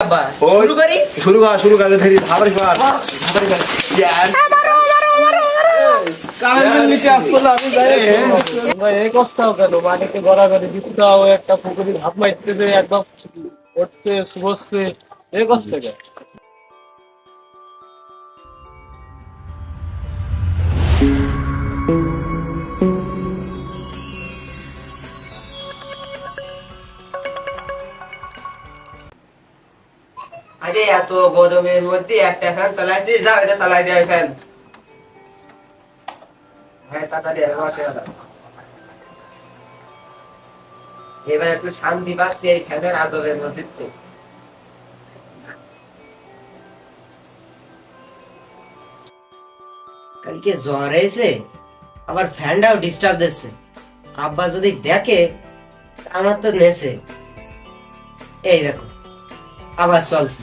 শুরু করি? শুরু কর শুরু কর ধরি ভাবরি কর। ভাবরি কর। ইয়ার কারণ নিতে আসলো আমি যাই তোমরা এই কষ্টাও কেন? মাটিকে গড়াগড়ি দিচ্ছাও একটা পুকুরি ভাব মারতেছে একদম উঠছে শুভচ্ছে এই কষ্ট কেন? আরে এত গরমের মধ্যে একটা ফ্যান চালাইছি যাও এটা চালাই দেয় ফ্যান এবার একটু শান্তি পাচ্ছি এই ফ্যানের আজবের মধ্যে। কালকে জ্বর এসে আবার ফ্যানটাও ডিস্টার্ব দিচ্ছে। আব্বা যদি দেখে, আমার তো নেছে এই দেখো, আবার চলছে।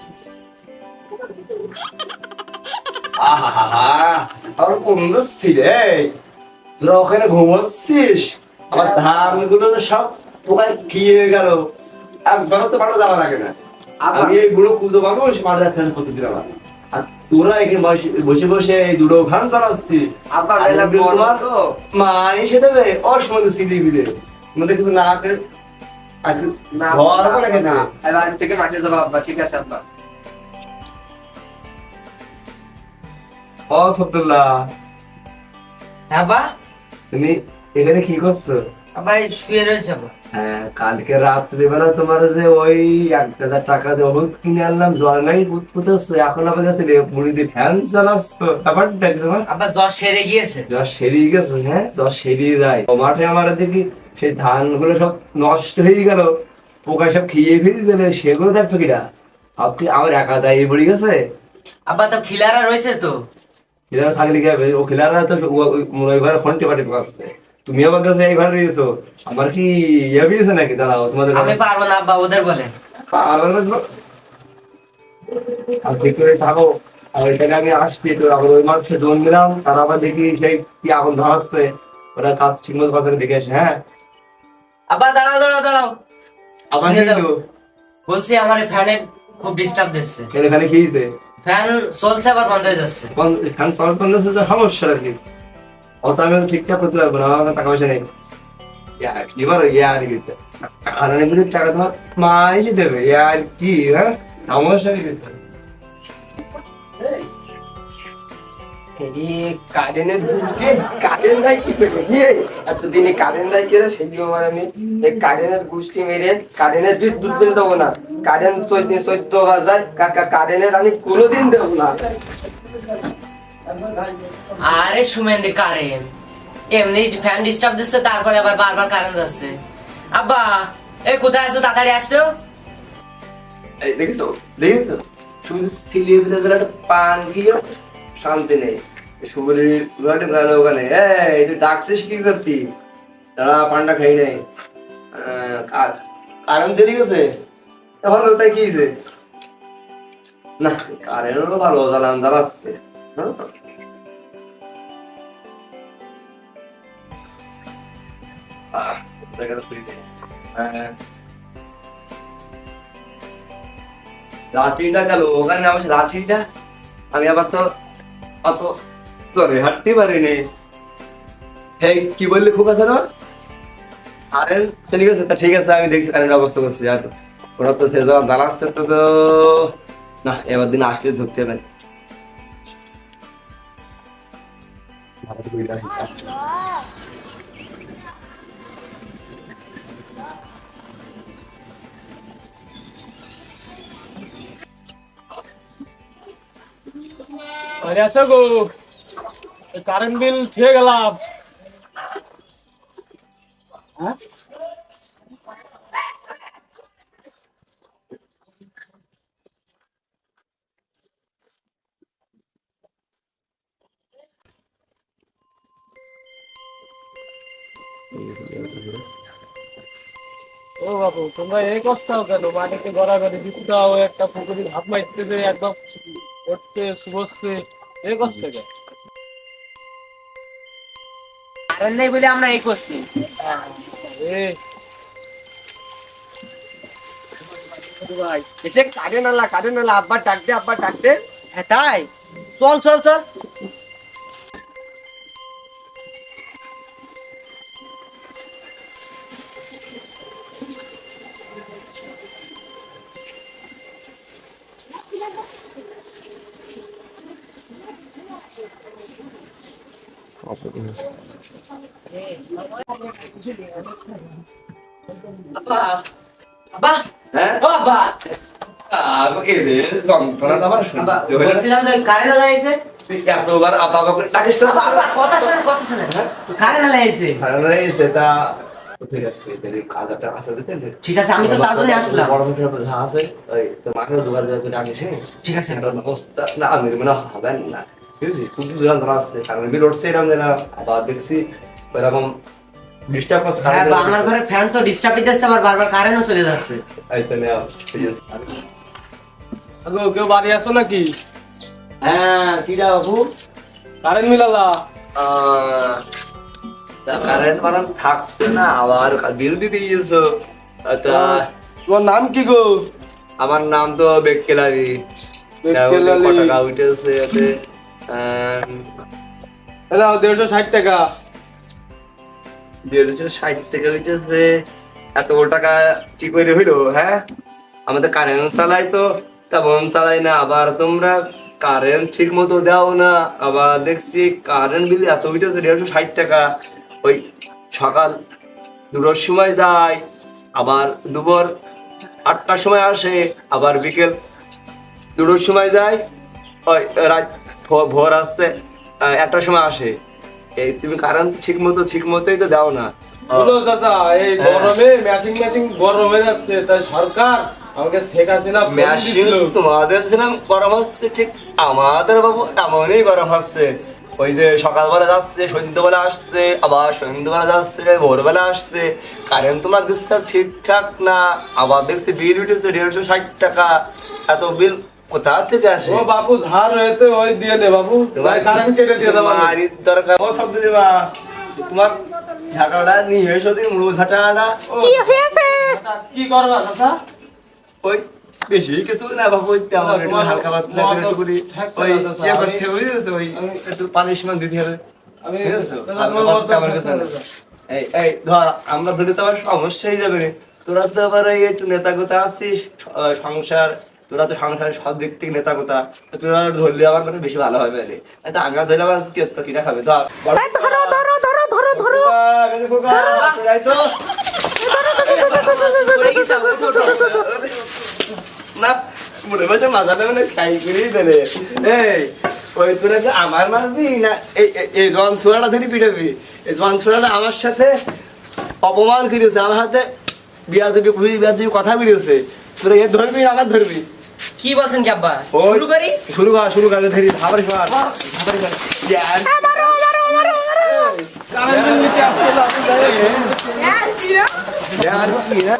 আহা আর বন্ধু ছিলে তোরা ওখানে ঘুমোচ্ছিস? আমার ধানগুলো তো সব পোকায় খেয়ে গেল। একবারও তো মাঠে যাওয়া লাগে না। আমি এই বুড়ো খুঁজো মানুষ মাঠে যাচ্ছে প্রতিদিন আমার আর তোরা এখানে বসে- বসে এই দুটো ঘাম চালাচ্ছি আব্বা আর বেলা তোমার মা এসে দেবে অসময় সিলি বিলে। মধ্যে কিছু না করে আজকে না, ঘর থেকে মাঠে যাব আব্বা ঠিক আছে আব্বা। ও সবদুল্লাহ হ্যাঁ বা? তুমি এখানে কি করছ? আব্বা শুয়ে রয়েছে আব্বা। হ্যাঁ কালকে রাত্রিবেলা তোমার যে ওই এক হাজার টাকা দিয়ে ওষুধ কিনে আনলাম জ্বর এখন আবার যাচ্ছে মুড়ি দিয়ে ফ্যান চালাচ্ছ। ব্যাপারটা তোমার? আব্বা জ্বর সেরে গিয়েছে। জ্বর সেরিয়ে গেছে হ্যাঁ জ্বর সেরিয়ে যায়। মাঠে আমার দেখি সেই ধানগুলো সব নষ্ট হয়ে গেল। পোকা সব খেয়ে ফেলে দিলে সেগুলো দেখছ কিনা? আমার একা দায়ী পড়ে গেছে। আব্বা তো খিলারা রয়েছে তো। খিলারা থাকলে কি হবে? ও খিলারা তো ওই- ঘরে ফোন টেপা টেপা আসছে তুমি আমার কাছে এই ঘরে রয়েছো। আমার কি ইয়ে বিয়েছে নাকি? দাঁড়াও তোমাদের আমি পারব না আব্বা ওদের বলে। পারবে না আর ঠিক করে থাকো। আর এখানে আমি আসছি তো আবার ওই মানুষের জোন দিলাম তারা আবার দেখি সেই কি আগুন ধরাচ্ছে। ওরা কাজ ঠিক মতো কাছে দেখে আসে হ্যাঁ? আব্বা দাঁড়াও দাঁড়াও দাঁড়াও। আবার কি? বলছি আমার ফ্যানের খুব ডিস্টার্ব দিচ্ছে। এখানে এখানে খেয়েছে ফ্যান চলছে আবার বন্ধ হয়ে যাচ্ছে। ফ্যান সলভ করলে তো সমস্যা আর কি? অত আমি ঠিকঠাক করতে পারব না আমার টাকা পয়সা নেই। এবার কি বলো ইয়ার কি আর এমনি টাকা তোমার মা এসে দেবে ইয়ার কি হ্যাঁ? সমস্যা কি কারেন্টের গুষ্টি কারেন্ট নাই কি করবি এতদিনে কারেন্ট নাই কি সেই আমার আমি এই কারেন্টের গুষ্টি মেরে কারেন্টের বিদ্যুৎ বিল দেবো না। কারেন্ট চৈত্য চৈত্য বাজায় কাকা কারেন্টের আমি কোনোদিন দেবো না। আরে সুমেন্দি কারেন্ট এমনি ফ্যান ডিস্টার্ব দিচ্ছে তারপরে আবার বারবার কারেন্ট যাচ্ছে আব্বা এই কোথায় আছো? তাড়াতাড়ি আসলো? দেখেছ? দেখেছ? শুধু সিলিয়ে একটা পান খেয়েও শান্তি নেই। সুবরির ঘাটে গেল ওখানে। এই তুই ডাকছিস কি করতি? তারা পানটা খাই নাই আহ, কার- কারণ চলে গেছে? এখন ওটাই কি হয়েছে? না কারেন্টও ভালো জ্বালান জ্বালাচ্ছে হ্যাঁ? হ্যাঁ। লাঠিটা গেল ওখানে আমার লাঠিটা? আমি আবার তো অত ধরে হাঁটতে পারিনি এই কি বললি খুব আছে না আরে চলে গেছে তা ঠিক আছে আমি দেখছি কারেন্ট অবস্থা করছি আর ওরা তো সে যখন জ্বালাচ্ছে তো তো না এবার দিন আসলে ধরতে হবে আরে আসো গো ಕರೆಂಟ್ ಬಿಲ್ ಠೇಗಲ್ಲ ও বাবু তোমরা এই করছাও কেন মাটিতে গড়াগড়ি দিচ্ছাও একটা পুকুরি ভাব মারতেছে একদম উঠতে শুভশ্রী এই করছে কেন নেই বলে আমরা এই করছি। এ ভাই এসে কারেন্ট আলা কারেন্ট আলা আব্বা ডাক দে আব্বা ডাক দে। হ্যাঁ তাই? চল চল চল। এতবার আব্বা করে ডাকিস তো বাবা কথা শুনে কথা শুনে সেটা ঠিক আছে এদের কাজটা আসা দিতে ঠিক আছে আমি তো তার জন্য আসলাম। বড় মিটার বোঝা আছে। ওই তো মাঠে যোগাযোগ করে আনিস ঠিক আছে। না আমি মনে হবে না বুঝলি খুব যন্ত্রণা আসছে কারণ বিল উঠছে এরকম যে না আবার দেখছি ওইরকম ডিস্টার্ব করছে হ্যাঁ আমার ঘরে ফ্যান তো ডিস্টার্ব দিতেছে আবার বারবার কারেন্টও চলে যাচ্ছে। নেওয়া ঠিক আছে। আগো কেউ বাড়ি আছো নাকি? হ্যাঁ কিরা বাবু? কারেন্ট মিলালা। কারেন্ট বানান থাকছে না আবার বিল দিতে গিয়েছো। তা তোমার নাম কি গো? আমার নাম তো বেক্কেলারি বেক্কেলারি। কত টাকা উঠেছে এতে। আহ, দাও দেড়শো টাকা ষাট থেকে উঠেছে এত টাকা কি করে হইল হ্যাঁ? আমাদের কারেন্ট চালাই তো, তেমন চালাই না, আবার তোমরা কারেন্ট ঠিক মতো দাও না, আবার দেখছি কারেন্ট বিল এত উঠেছে দেড়শো ষাট টাকা। ওই সকাল দুটোর সময় যায়, আবার দুপুর আটটার সময় আসে, আবার বিকেল দুটোর সময় যায়, ওই রাত ভোর আসছে একটার সময় আসে। এই তুমি কারেন্ট ঠিক মতো ঠিক মতোই তো দাও না। বুঝলো চাচা এই গরমে ম্যাচিং ম্যাচিং গরম হয়ে যাচ্ছে তাই সরকার আমাকে শেখ হাসিনা মেশিন তোমাদের ছিলাম গরম হচ্ছে ঠিক আমাদের বাবু এমনই গরম হচ্ছে। ওই যে সকালবেলা যাচ্ছে সন্ধ্যেবেলা আসছে আবার সন্ধ্যেবেলা যাচ্ছে ভোরবেলা আসছে। কারেন্ট তোমার দিচ্ছে ঠিকঠাক না আবার দেখছি বিল উঠেছে দেড়শো ষাট টাকা। এত বিল কোথা থেকে আসে ও বাপু ধার হয়েছে ওই দিয়ে নে বাবু তোমার কারেন্ট কেটে দিয়ে তোমারই দরকার। ও শব্দ দিবা। তোমার ঝাঁটাটা নিয়ে এসো দিন মুড়ো ঝাঁটাটা। কি করবা চাচা? ওই বেশি কিছু না বাবু ওই তেমন একটু হালকা পাতলা করে একটু করি ওই ইয়ে করতে হবে ওই একটু পানিশমেন্ট দিতে হবে। আমি তেমন কিছু না। এই এই ধর আমরা ধরে তো আবার সমস্যাই যাবে রে। তোরা তো আবার এই একটু নেতা গোতা আছিস সংসার তোরা তো সংসারের সব দিক থেকে নেতা গোতা তোরা ধরলে আমার মানে বেশি ভালো হবে এই তো আঙ্গা ধরলে আবার কেস তো কিনা খাবে ধর ধরো ধরো ধরো ধরো ধরো। না মনে মাথাটা মানে খাই করেই দেবে এই ওই তোরা কি আমার মারবি না এই জন সোনাটা ধরে পিটাবি এই জন সোনাটা আমার সাথে অপমান করেছে আমার হাতে বিয়া দেবি বিয়া দেবি কথা বেরিয়েছে তোরা এ ধরবি আমার ধরবি কি বলছেন কি আব্বা? শুরু করি? শুরু কর শুরু কর ধরি খাবার খাবার খাবার খাবার ইয়ার